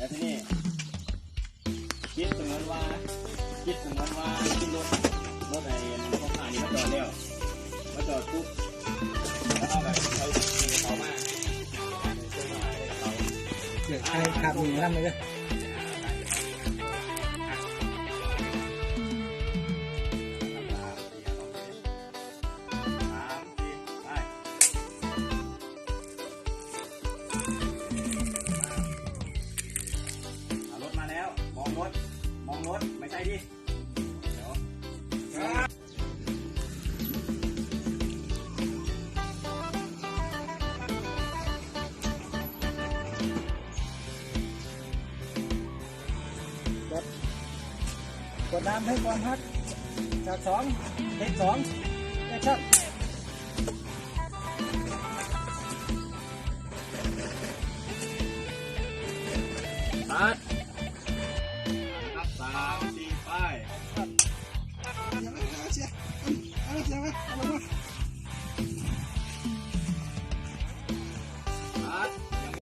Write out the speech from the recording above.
แล้วที่นี่คิดเสมือนว่าคิดเสมือนว่าขึ้นรถรถไอ้พวกผ่านนี่มาจอดแล้วมาจอดปุ๊บแล้วเอาแบบเขาเขามาเขาเดี๋ยวใครขับหนีนั่นเลย รถ มองรถ ไม่ใช่ดิ เดี๋ยวกดน้ำให้ก่อนครับจากสองเทคสองแอคชั่นสตาร์ท นั